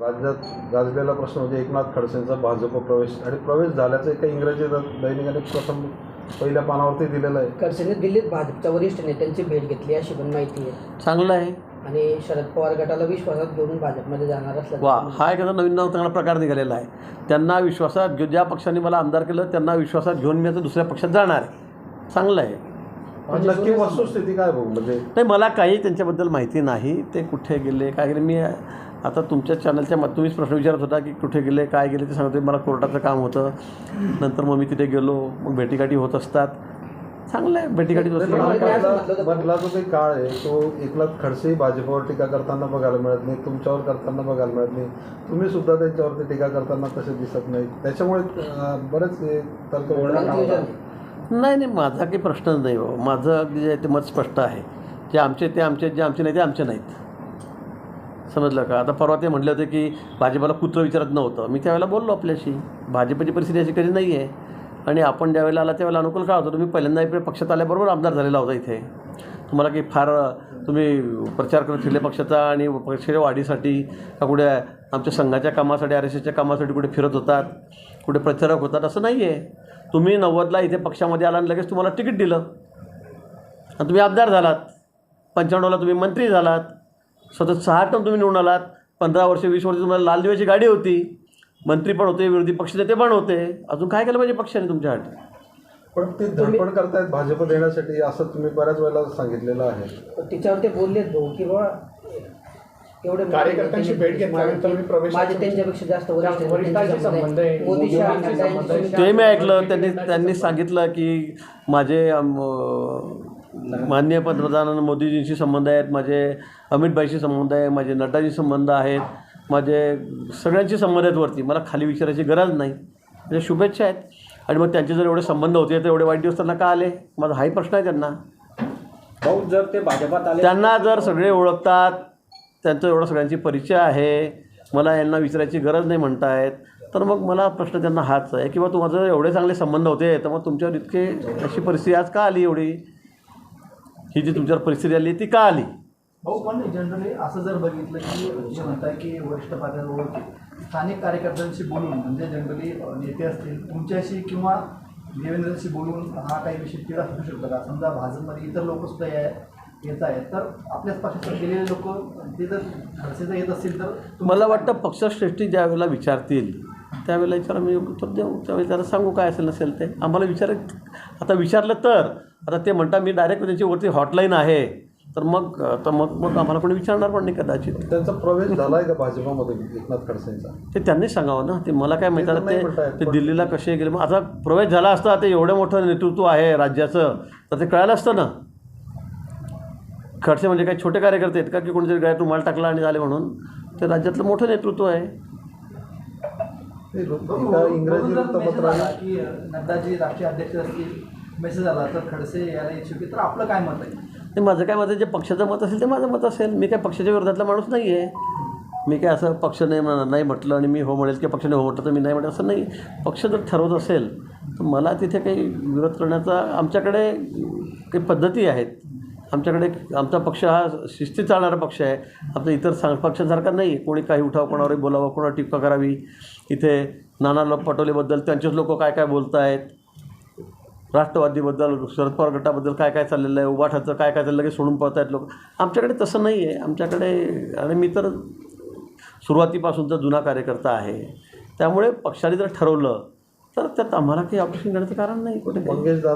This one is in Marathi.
राज्यात गाजलेला प्रश्न म्हणजे एकनाथ खडसेंचा भाजप प्रवेश आणि प्रवेश झाल्याचं एका इंग्रजी दैनिकाने प्रथम पहिल्या पानावरती दिलेलं आहे. खडसेने दिल्लीत भाजपच्या वरिष्ठ नेत्यांची भेट घेतली अशी पण माहिती आहे. चांगलं आहे. आणि शरद पवार गटाला विश्वासात घेऊन भाजपमध्ये जाणार वा. हा एखादा नवीन नवा चांगला प्रकार निघालेला आहे. त्यांना विश्वासात घेऊ ज्या पक्षाने मला आमदार केलं त्यांना विश्वासात घेऊन मी आता दुसऱ्या पक्षात जाणार आहे. चांगलं आहे. पण नक्की वस्तुस्थिती काय भाऊ म्हणजे नाही मला काही त्यांच्याबद्दल माहिती नाही. ते कुठे गेले काय गेले मी आता तुमच्या चॅनलच्या मग तुम्हीच प्रश्न विचारत होता की कुठे गेले काय गेले ते सांगतो मला कोर्टाचं काम होतं. नंतर मग मी तिथे गेलो. मग भेटीगाठी होत असतात. चांगलं आहे भेटीगाठी होत पण मला काय असं मधला म्हटलं होतं- मधला जो काही काळ आहे तो एकनाथ खडसे भाजपवर टीका करताना बघायला मिळत नाही. तुमच्यावर करताना बघायला मिळत नाही. तुम्ही सुद्धा त्यांच्यावरती टीका करताना तसे दिसत नाही त्याच्यामुळे बरेच हे तर्क. नाही नाही माझा काही प्रश्नच नाही बाबा. माझं जे आहे ते मत स्पष्ट आहे. जे आमचे ते आमचे जे आमचे नाही ते आमचे नाहीत. समजलं का? आता परवा ते म्हटले होते की भाजपाला कुत्रं विचारत नव्हतं. मी त्यावेळेला बोललो आपल्याशी. भाजपची परिस्थिती अशी कधी नाही आहे आणि आपण ज्यावेळेला आला त्यावेळेला अनुकूल काळ होतं? तुम्ही पहिल्यांदा इकडे पक्षात आल्याबरोबर आमदार झालेला होता इथे. तुम्हाला काही फार तुम्ही प्रचार करत फिरले पक्षाचा आणि पक्षाच्या वाढीसाठी का कुठे आमच्या संघाच्या कामासाठी आर एस एसच्या कामासाठी कुठे फिरत होतात कुठे प्रचारक होतात असं नाही आहे तुम्ही नव्वदला इथे पक्षामध्ये आला आणि लगेच तुम्हाला तिकीट दिलं. आणि तुम्ही आमदार झालात. पंच्याण्णवला तुम्ही मंत्री झालात. सतत सहा टर्म तुम्ही निवडून आलात पंधरा वर्ष वीस वर्ष तुम्हाला लाल दिव्याची गाडी होती मंत्री पण होते विरोधी पक्षनेते पण होते. अजून काय केलं पाहिजे पक्षाने तुमच्यासाठी पण ते धडपड करतायत भाजप देण्यासाठी असं तुम्ही बऱ्याच वेळेला सांगितलेलं आहे. तिच्यावर ते बोललेत भाऊ की एवढे कार्यकर्त्यांशी भेट घेतल्यानंतर मी प्रवेश- माझे त्यांच्यापेक्षा जास्त वरिष्ठ आहेत, वरिष्ठांशी त्यांचे संबंध आहे. मोदी शहा मोदींशी नड्डा संबंध यांची आहे. ते मी ऐकलं त्यांनी त्यांनी सांगितलं की माझे अम, माननीय पंतप्रधान मोदीजींशी संबंध आहेत माझे अमितभाईशी संबंध आहे माझे नड्डाशी संबंध आहेत माझे सगळ्यांशी संबंध आहेत वरती. मला खाली विचारायची गरज नाही. म्हणजे शुभेच्छा आहेत. आणि मग त्यांचे जर एवढे संबंध होते तर एवढे वाईट दिवस त्यांना का आले? माझा हाही प्रश्न आहे त्यांना. भाऊ जर ते भाजपात आले त्यांना जर सगळे ओळखतात त्यांचं एवढं सगळ्यांची परिचय आहे मला यांना विचारायची गरज नाही म्हणतायत तर मग मला प्रश्न त्यांना हाच आहे की बा तुमचं एवढे चांगले संबंध होते तर मग तुमच्यावर इतके अशी परिस्थिती आज का आली एवढी? ही जी तुमच्यावर परिस्थिती आली ती का आली? भाऊ पण जनरली असं जर बघितलं की जे म्हणताय की वरिष्ठ पातळीवर स्थानिक कार्यकर्त्यांशी बोलून म्हणजे जनरली नेते असतील तुमच्याशी किंवा देवेंद्रशी बोलून हा काही विषय तिढा असू शकतो का? समजा भाजपमध्ये इतर लोक सुद्धा या येत आहेत तर आपल्याच पक्षात गेलेले लोक ते जर जर येत असतील तर मला वाटतं पक्षश्रेष्ठी ज्या वेळेला विचारतील त्यावेळेला विचारा मी उत्तर देऊ. त्यावेळी त्याला सांगू काय असेल नसेल ते. आम्हाला विचार आता विचारलं तर आता ते म्हणता मी डायरेक्ट त्यांची वरती हॉटलाईन आहे. तर मग तर मग मग आम्हाला कोणी विचारणार पण नाही कदाचित. त्यांचा प्रवेश झालाय का भाजपामध्ये एकनाथ खडसेंचा? ते त्यांनीच सांगावं ना. ते मला काय माहिती ते ते दिल्लीला कसे गेले. मग आता प्रवेश झाला असता ते एवढं मोठं नेतृत्व आहे राज्याचं तर ते कळालं असतं ना. खडसे म्हणजे काही छोटे कार्यकर्ते आहेत का की कोणीतरी गळ्यात रुमाल टाकला आणि झाले म्हणून? ते राज्यातलं मोठं नेतृत्व आहे. इंग्रजी वृत्तपत्राने की नड्डाजी राष्ट्रीय अध्यक्ष असतील मेसेज आला तर खडसे यायला इच्छुक आहे. तर आपलं काय मत आहे? ते माझं काय मत आहे? जे पक्षाचं मत असेल ते माझं मत असेल. मी काय पक्षाच्या विरोधातला माणूस नाही आहे मी काय असं पक्ष नाही म्हण- नाही म्हटलं आणि मी हो म्हणेल की पक्षाने हो म्हटलं तर मी नाही म्हटलं असं नाही. पक्ष जर ठरवत असेल तर मला तिथे काही विरोध करण्याचा आमच्याकडे काही पद्धती आहेत. आमच्याकडे आमचा पक्ष हा शिस्ती चालणारा पक्ष आहे. आमचा इतर सांग पक्षांसारखा नाही. कोणी काही उठाव कोणावरही बोलावं कोणावर टीका करावी. इथे नाना लोक पटोलेबद्दल त्यांचेच लोक काय काय बोलत आहेत राष्ट्रवादीबद्दल शरद पवार गटाबद्दल काय काय चाललेलं आहे उभाठाचं काय काय चाललं लगेच सोडून पळत आहेत लोक. आमच्याकडे तसं नाही आहे. आमच्याकडे आणि मी तर सुरुवातीपासूनचा जुना कार्यकर्ता आहे. त्यामुळे पक्षाने जर ठरवलं तर त्यात आम्हाला काही ऑपरेशन करण्याचं कारण नाही कुठे. काही. दादा